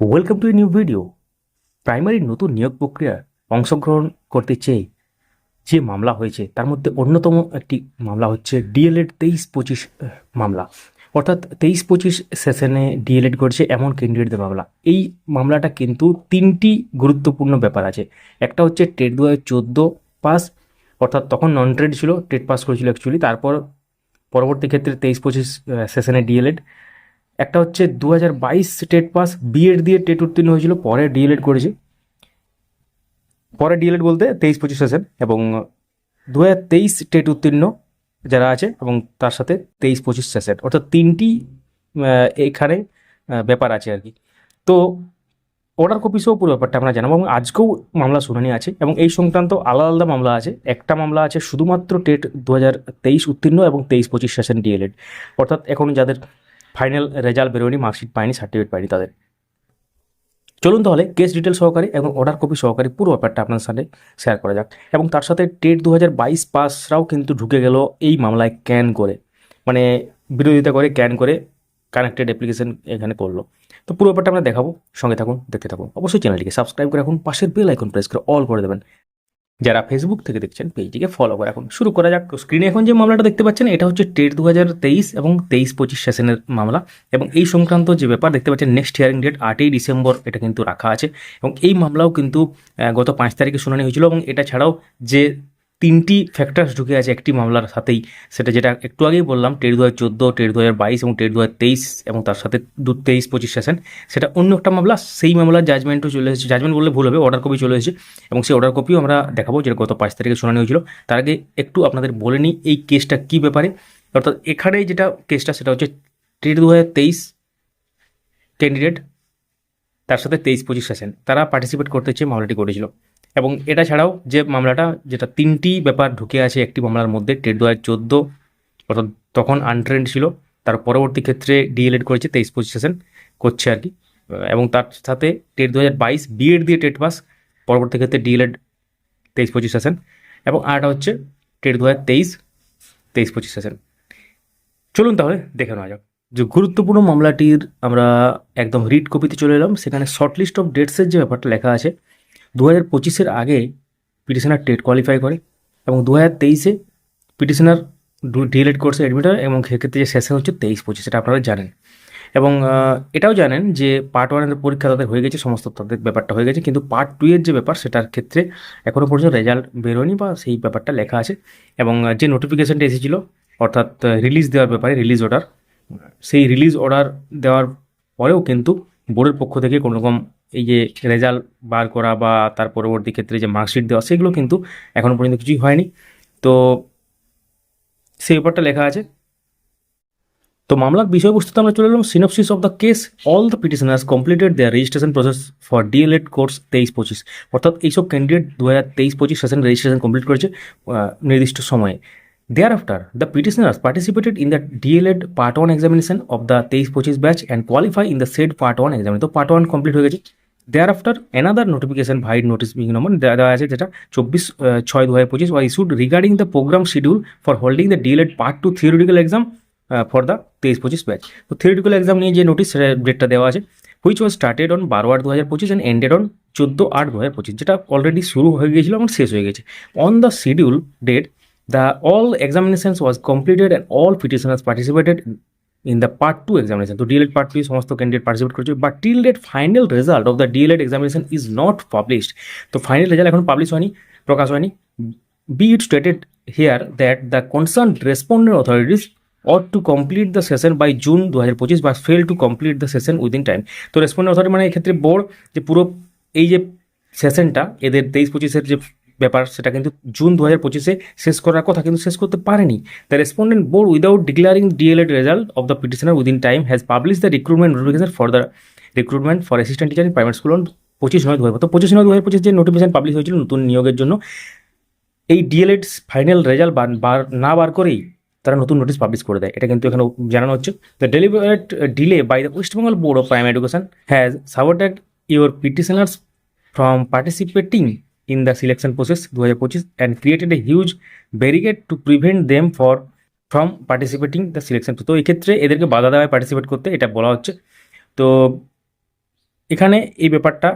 Welcome to a new video primary নতুন নিয়োগ প্রক্রিয়ায় অংশগ্রহণ করতে চেয়ে যে মামলা হয়েছে, তার মধ্যে অন্যতম একটি মামলা হচ্ছে ডিএলএড তেইশ পঁচিশ মামলা। অর্থাৎ তেইশ পঁচিশ সেশনে ডিএলএড করছে এমন ক্যান্ডিডেটদের মামলা। এই মামলাটা কিন্তু তিনটি গুরুত্বপূর্ণ ব্যাপার আছে। একটা হচ্ছে টেট দু হাজার চোদ্দ পাস, অর্থাৎ তখন নন ট্রেড ছিল, টেট পাস করেছিল অ্যাকচুয়ালি তারপর পরবর্তী ক্ষেত্রে তেইশ পঁচিশ সেশনে ডিএলএড একটা হচ্ছে দু হাজার বাইশ টেট পাস বিএড দিয়ে টেট উত্তীর্ণ হয়েছিল, পরে ডিএলএড করেছে। পরে ডিএলএড বলতে তেইশ পঁচিশ সেশন এবং দু হাজার তেইশ টেট উত্তীর্ণ যারা আছে এবং তার সাথে তেইশ পঁচিশ সেশন অর্থাৎ তিনটি এখানে ব্যাপার আছে আর কি। তো অর্ডার কপি সহ পুরো ব্যাপারটা আমরা জানাব এবং আজকেও মামলা শুনানি আছে এবং এই সংক্রান্ত আলাদা আলাদা মামলা আছে। একটা মামলা আছে শুধুমাত্র টেট দু হাজার তেইশ উত্তীর্ণ এবং তেইশ পঁচিশ সেশন ডিএলএড অর্থাৎ এখন যাদের ফাইনাল রেজাল্ট বেরোয়নি, মার্কশিট পায়নি সার্টিফিকেট পায়নি তাদের। চলুন তাহলে কেস ডিটেল সহকারে এবং অর্ডার কপি সহকারে পুরো ব্যাপারটা আপনার সাথে শেয়ার করা যাক। এবং তার সাথে টেট দু হাজার বাইশ পাসরাও কিন্তু ঢুকে গেল এই মামলায় ক্যান করে। মানে বিরোধিতা করে ক্যান করে কানেক্টেড অ্যাপ্লিকেশন এখানে করল তো পুরো ব্যাপারটা আমরা দেখাবো, সঙ্গে থাকুন, দেখতে থাকুন। অবশ্যই চ্যানেলটিকে সাবস্ক্রাইব করে রাখুন, পাশের বেল আইকন প্রেস করে অল করে দেবেন। যারা ফেসবুক থেকে দেখছেন পেজটিকে ফলো করে এখন শুরু করা যাক। স্ক্রিনে এখন যে মামলাটা দেখতে পাচ্ছেন, এটা হচ্ছে টেট দু এবং তেইশ পঁচিশ সেশনের মামলা। এবং এই সংক্রান্ত যে ব্যাপার দেখতে পাচ্ছেন নেক্সট হিয়ারিং ডেট আটই ডিসেম্বর এটা কিন্তু রাখা আছে। এবং এই মামলাও কিন্তু গত পাঁচ তারিখে শুনানি হয়েছিল এবং এটা ছাড়াও যে তিনটি ফ্যাক্টরস ঢুকে আছে একটি মামলার সাথেই। সেটা যেটা একটু আগেই বললাম টেট দু হাজার চোদ্দ টেট দু হাজার বাইশ এবং টেট দু হাজার তেইশ এবং তার সাথে দু তেইশ পঁচিশ সেশন সেটা অন্য একটা মামলা, সেই মামলার জাজমেন্টও চলে এসেছে। জাজমেন্ট বললে ভুল হবে অর্ডার কপি চলে এসেছে এবং সেই অর্ডার কপিও আমরা দেখাবো যেটা গত পাঁচ তারিখে শুনানি হয়েছিল। তার আগে একটু আপনাদের বলে নিই এই কেসটা কী ব্যাপারে। অর্থাৎ এখানে যেটা কেসটা সেটা হচ্ছে টেট দু হাজার তেইশ ক্যান্ডিডেট তার সাথে তেইশ পঁচিশ সেশন তারা পার্টিসিপেট করতে চেয়ে মামলাটি করেছিল। এবং এটা ছাড়াও যে মামলাটা, যেটা তিনটি ব্যাপার ঢুকে আছে, একটি মামলার মধ্যে টেট দু হাজার চোদ্দ, অর্থাৎ তখন আনট্রেন্ড ছিল, তার পরবর্তী ক্ষেত্রে ডিএলএড করেছে, তেইশ পঁচিশ সেশন করছে আর কি। এবং তার সাথে টেট দু হাজার বাইশ বিএড দিয়ে টেট পাস, পরবর্তী ক্ষেত্রে ডিএলএড তেইশ পঁচিশ সেশন এবং আরেকটা হচ্ছে টেট দু হাজার তেইশ তেইশ পঁচিশ সেশন চলুন তাহলে দেখে নেওয়া যাক। যে গুরুত্বপূর্ণ মামলাটির আমরা একদম রিড কপিতে চলে এলাম, সেখানে শর্ট লিস্ট অফ ডেটসের যে ব্যাপারটা লেখা আছে দু হাজার পঁচিশের আগে পিটিশনার টেট কোয়ালিফাই করে এবং দু হাজার তেইশে পিটিশনার ডিএলএড কোর্সে অ্যাডমিটার এবং সেক্ষেত্রে যে সেশন হচ্ছে তেইশ পঁচিশ, এটা আপনারা জানেন। এবং এটাও জানেন যে পার্ট ওয়ানের পরীক্ষা তাদের হয়ে গেছে, সমস্ত তাদের ব্যাপারটা হয়ে গেছে, কিন্তু পার্ট টু এর যে ব্যাপার, সেটার ক্ষেত্রে এখনও পর্যন্ত রেজাল্ট বেরোয়নি বা সেই ব্যাপারটা লেখা আছে। এবং যে নোটিফিকেশনটা এসেছিল, অর্থাৎ রিলিজ দেওয়ার ব্যাপারে রিলিজ অর্ডার সেই রিলিজ অর্ডার দেওয়ার পরেও কিন্তু বোর্ডের পক্ষ থেকে কোনো রকম এই যে রেজাল্ট বার করা বা তার পরবর্তী ক্ষেত্রে যে মার্কশিট দেওয়া, সেগুলো কিন্তু এখনও পর্যন্ত কিছুই হয়নি। তো সেই ব্যাপারটা লেখা আছে। তো মামলার বিষয়বস্তুতে আমরা চলে এলাম synopsis of the case all the petitioners completed their registration process for DElEd course তেইশ পঁচিশ অর্থাৎ এইসব ক্যান্ডিডেট দু হাজার তেইশ পঁচিশ সেশন রেজিস্ট্রেশন কমপ্লিট করেছে নির্দিষ্ট সময়ে। There after the petitioners participated in the DElEd part one examination of the তেইশ পঁচিশ batch and qualify in the said part one examine তো পার্ট ওয়ান কমপ্লিট হয়ে গেছে। There after another notification vide notice being number দেওয়া আছে যেটা চব্বিশ ছয় দু হাজার পঁচিশ Y issued regarding the programme schedule for holding the DElEd part two theoretical exam for the তেইশ, পঁচিশ ব্যাচ তো থিওরিটিক্যাল এক্সাম নিয়ে যে নোটিস ডেটটা দেওয়া আছে হুইচ ওয়াজ স্টার্টেড অন বারো আট দু হাজার পঁচিশ অ্যান্ড এন্ডেড অন চোদ্দ আট দু হাজার পঁচিশ, যেটা অলরেডি শুরু হয়ে গিয়েছিল এবং শেষ হয়ে গেছে। On the schedule date the all examinations was completed and all petitioners participated in the part two examination তো ডিএলএড পার্ট টু সমস্ত ক্যান্ডিডেট পার্টিসিপেট করেছে। But till date final result of the DElEd examination is not published তো final result এখন publish হয়নি, প্রকাশ হয়নি। Be it stated here that the concerned respondent authorities ought to complete the session by June দু হাজার পঁচিশ বা fail to complete the session within time তো রেসপন্ডেন্ট অথরিটি মানে এক্ষেত্রে বোর্ড যে পুরো এই যে সেশনটা এদের তেইশ পঁচিশের যে ব্যাপার, সেটা কিন্তু জুন দু হাজার পঁচিশে শেষ করার কথা কিন্তু শেষ করতে পারেনি। The respondent board without declaring DElEd result of the petitioner within time has publish the recruitment notification for the recruitment for assistant teacher in primary school on পঁচিশ নয় দু হাজার তো পঁচিশ নয় দু হাজার পঁচিশ যে নোটিফিকেশন পাবলিশ হয়েছিল নতুন নিয়োগের জন্য, এই ডিএলএড ফাইনাল রেজাল্ট বার না বার করেই তারা নতুন নোটিশ পাবলিশ করে দেয়। এটা কিন্তু এখানে জানানো হচ্ছে। The deliberate delay by the West Bengal board of primary education has supported your petitioners from participating selection process দু হাজার পঁচিশ and created a huge barricade to prevent them for from participating the selection তো এই ক্ষেত্রে এদেরকে বাধা দেওয়ায় participate করতে এটা বলা হচ্ছে। তো এখানে এই ব্যাপারটা,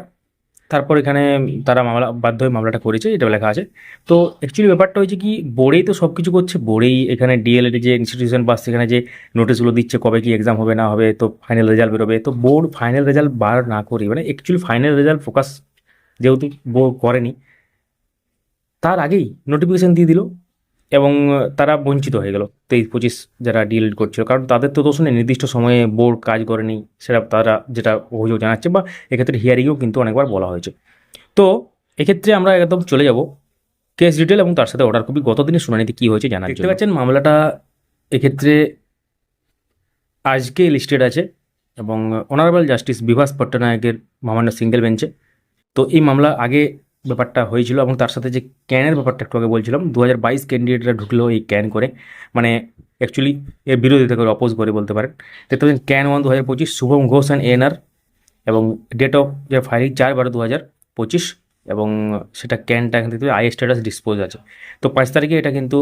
তারপর এখানে তারা মামলা, বাধ্য হয়ে মামলাটা করেছে এটা লেখা আছে। তো অ্যাকচুয়ালি ব্যাপারটা হয়েছে কি, বোর্ডেই তো সব কিছু করছে, বোর্ডেই এখানে ডিএলএড যে ইনস্টিটিউশন বা সেখানে যে নোটিশগুলো দিচ্ছে, কবে কি এক্সাম হবে, না হবে, তো ফাইনাল রেজাল্ট বেরোবে। তো বোর্ড ফাইনাল রেজাল্ট বার না করি মানে অ্যাকচুয়ালি ফাইনাল রেজাল্ট ফোকাস যেহেতু বোর্ড করেনি তার আগেই নোটিফিকেশান দিয়ে দিল এবং তারা বঞ্চিত হয়ে গেল। তেইশ পঁচিশ যারা ডিএলএড করছিল কারণ তাদের তো দোষ নেই নির্দিষ্ট সময়ে বোর্ড কাজ করেনি সেটা তারা যেটা অভিযোগ জানাচ্ছে বা এক্ষেত্রে হিয়ারিংয়েও কিন্তু অনেকবার বলা হয়েছে। তো এক্ষেত্রে আমরা একদম চলে যাব কেস ডিটেল এবং তার সাথে অর্ডার কপি গত দিনের শুনানিতে কী হয়েছে জানা দেখতে পাচ্ছেন মামলাটা এক্ষেত্রে আজকে লিস্টেড আছে এবং অনারেবল জাস্টিস বিভাস পট্টনায়কের মামান্য সিঙ্গেল বেঞ্চে তো এই মামলা আগে ব্যাপারটা হয়েছিল এবং তার সাথে যে ক্যানের ব্যাপারটা একটু আগে বলছিলাম দু হাজার বাইশ ক্যান্ডিডেটরা ঢুকলো এই ক্যান করে। মানে অ্যাকচুয়ালি এর বিরোধিতা করে অপোজ করে বলতে পারেন। দেখতে পাচ্ছেন ক্যান ওয়ান দু হাজার পঁচিশ, শুভম ঘোষ অ্যান্ড এনআর এবং ডেট অফ যে ফাইলিং চার বারো দু হাজার পঁচিশ এবং সেটা ক্যানটা এখান থেকে আই স্ট্যাটাস ডিসপোজ আছে। তো পাঁচ তারিখে এটা কিন্তু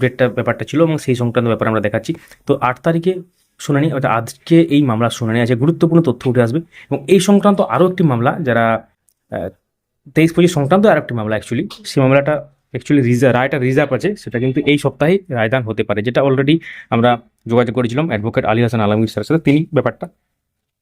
ডেটটা ব্যাপারটা ছিল এবং সেই সংক্রান্ত ব্যাপার আমরা দেখাচ্ছি। তো আট তারিখে শুনানি, অর্থাৎ আজকে এই মামলার শুনানি আছে। গুরুত্বপূর্ণ তথ্য উঠে আসবে এবং এই সংক্রান্ত আরও একটি মামলা যারা তেইশ পঁচিশ সংক্রান্ত আর একটি মামলা অ্যাকচুয়ালি সেই মামলাটা অ্যাকচুয়ালি রিজার্ভ রায়টা রিজার্ভ আছে, সেটা কিন্তু এই সপ্তাহেই রায়দান হতে পারে, যেটা অলরেডি আমরা যোগাযোগ করেছিলাম অ্যাডভোকেট আলী হাসান আলমগীর স্যারের সাথে। তিনি ব্যাপারটা,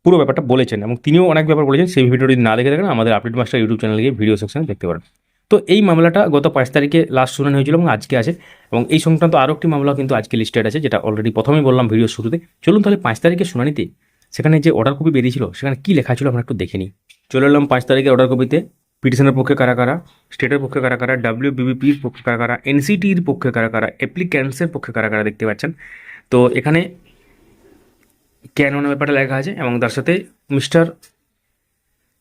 পুরো ব্যাপারটা বলেছেন এবং তিনিও অনেক ব্যাপার বলেছেন। সেই ভিডিওটি না দেখে থাকেন, আমাদের আপডেট মাস্টার ইউটিউব চ্যানেলে গিয়ে ভিডিও সেকশনে দেখতে পারেন। তো এই মামলাটা গত পাঁচ তারিখে লাস্ট শুনানি হয়েছিল এবং আজকে আছে এবং এই সংক্রান্ত আরও একটি মামলা কিন্তু আজকে লিস্টেড আছে, যেটা অলরেডি প্রথমেই বললাম ভিডিও শুরুতে। চলুন তাহলে পাঁচ তারিখের শুনানিতে সেখানে যে অর্ডার কপি বেরিয়েছিল, সেখানে কী লেখা ছিল আমরা একটু দেখে নিই। চলে এলাম পাঁচ তারিখের অর্ডার কপিতে পিটিশনের পক্ষে কারা কারা? স্টেটের পক্ষে কারা কারা? ডাব্লিউ বিবিপির পক্ষে কারা কারা? এনসিটির পক্ষে কারা কারা? অ্যাপ্লিক্যান্টসের পক্ষে কারা কারা দেখতে পাচ্ছেন? তো এখানে কেন ব্যাপারটা লেখা আছে এবং তার সাথে mister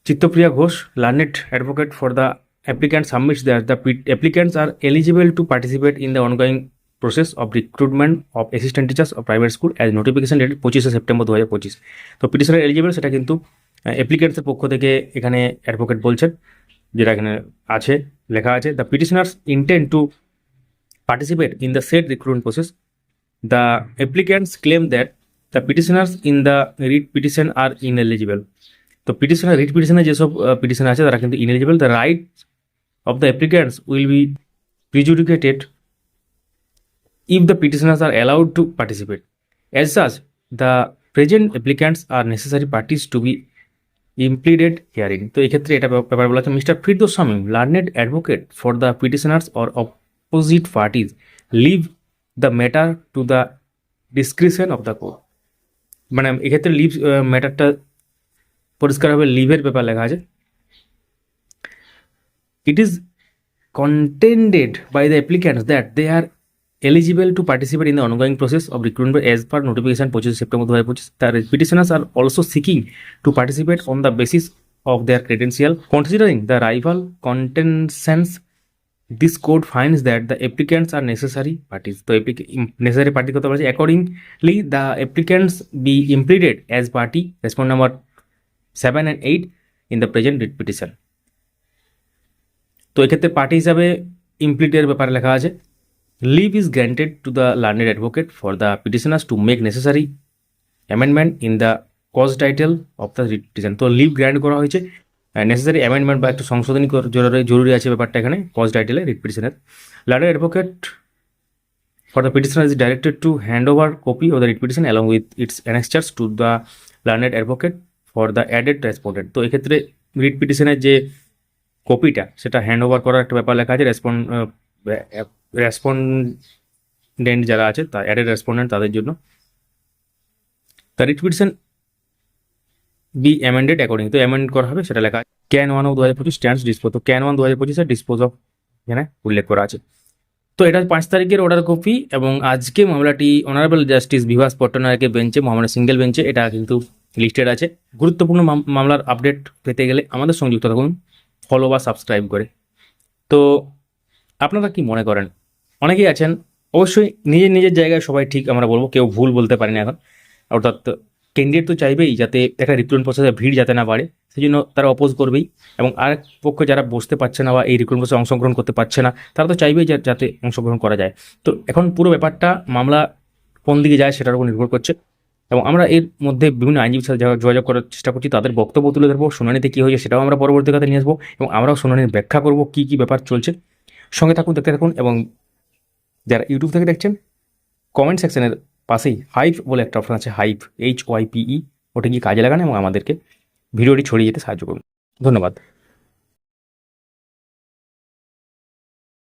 Chittapriya Ghosh, learned advocate for the applicant submits that the applicants are eligible to participate in the ongoing process of recruitment of assistant teachers of private school as notification date পঁচিশে September দু হাজার পঁচিশ। তো পিটিশনের eligible সেটা কিন্তু অ্যাপ্লিকেন্টসের পক্ষ থেকে এখানে অ্যাডভোকেট বলছেন, যেটা এখানে আছে, লেখা আছে the petitioners intent to participate in the set recruitment process the applicants claim that the petitioners in the writ petition are ineligible তো পিটিশনার রিট পিটিশনের যেসব পিটিশন আছে, তারা কিন্তু ineligible the right of the applicants will be prejudicated if the petitioners are allowed to participate. As such, the present applicants are necessary parties to be impleaded herein. তো এক্ষেত্রে এটা ব্যাপ- ব্যাপার বলা আছে mister Firdous Shamim learned advocate for the petitioners or opposite parties leave the matter to the discretion of the court মানে এক্ষেত্রে leave ম্যাটারটা পরিষ্কারভাবে লিভের ব্যাপার লেখা আছে it is contended by the applicants that they are eligible to participate in the ongoing process of recruitment as per notification 25 September 2025. The petitioners are also seeking to participate on the basis of their credential. Considering the rival contentions, this court finds that the applicants are necessary parties. im- necessary party কত বলেছে accordingly the applicants be impleaded as party respond number 7 and 8 in the present writ petition. তো এক্ষেত্রে party হিসাবে ইমপ্লিটের ব্যাপারে লেখা আছে leave is granted to the learned advocate for the petitioners to make necessary amendment in the cause title of the petition তো leave grant করা হয়েছে। Necessary amendment বা একটু সংশোধনী জরুরি জরুরি আছে ব্যাপারটা এখানে কজ টাইটেলে writ পিটিশনের learned advocate for the petitioner is directed to hand over copy of the writ petition along with its annexures to the learned advocate for the added respondent তো এক্ষেত্রে রিট পিটিশনের যে কপিটা সেটা হ্যান্ড ওভার করার একটা ব্যাপার লেখা আছে। রেসপন্ড রেসপন্ডেন্ট যারা আছে, তা অ্যাডেড রেসপন্ডেন্ট তাদের জন্য। The writ petition be amended according তো অ্যামেন্ড করা হবে, সেটা লেখা ক্যান ওয়ান অফ দু হাজার পঁচিশ স্ট্যান্ডস ডিসপোজ তো ক্যান ওয়ান দু হাজার পঁচিশে ডিসপোজ অফ এখানে উল্লেখ করা আছে। তো এটা পাঁচ তারিখের অর্ডার কপি এবং আজকে মামলাটি অনারেবল জাস্টিস বিভাস পট্টনায়কের বেঞ্চে মহামান্য সিঙ্গেল বেঞ্চে এটা কিন্তু লিস্টেড আছে। গুরুত্বপূর্ণ মাম- মামলার আপডেট পেতে গেলে আমাদের সংযুক্ত যুক্ত থাকুন ফলো বা সাবস্ক্রাইব করে। তো আপনারা কি মনে করেন? অনেকেই আছেন, অবশ্যই নিজের নিজের জায়গায় সবাই ঠিক আমরা বলব, কেউ ভুল বলতে পারি না এখন। অর্থাৎ ক্যান্ডিডেট তো চাইবেই যাতে একটা রিক্রুটমেন্ট প্রসেসে ভিড় যাতে না বাড়ে সেই জন্য তারা অপোজ করবেই। এবং আরেক পক্ষে যারা বসতে পারছে না বা এই রিক্রুটমেন্ট প্রসেসে অংশগ্রহণ করতে পারছে না, তারা তো চাইবেই যাতে অংশগ্রহণ করা যায়। তো এখন পুরো ব্যাপারটা, মামলা কোন দিকে যায় সেটার উপর নির্ভর করছে। এবং আমরা এর মধ্যে বিভিন্ন আইনজীবীর সাথে যোগাযোগ করার চেষ্টা করছি, তাদের বক্তব্য তুলে ধরবো, শুনানিতে কী হয়েছে সেটাও আমরা পরবর্তীকালে নিয়ে আসব। এবং আমরাও শুনানির ব্যাখ্যা করব, কী কী ব্যাপার চলছে। সঙ্গে থাকুন, দেখতে থাকুন, এবং যারা ইউটিউব থেকে দেখছেন কমেন্ট সেকশনের পাশেই হাইপ বলে একটা অপশন আছে হাইপ এইচ ওয়াইপিই ওটা গিয়ে কাজে লাগান এবং আমাদেরকে ভিডিওটি ছড়িয়ে যেতে সাহায্য করুন। ধন্যবাদ।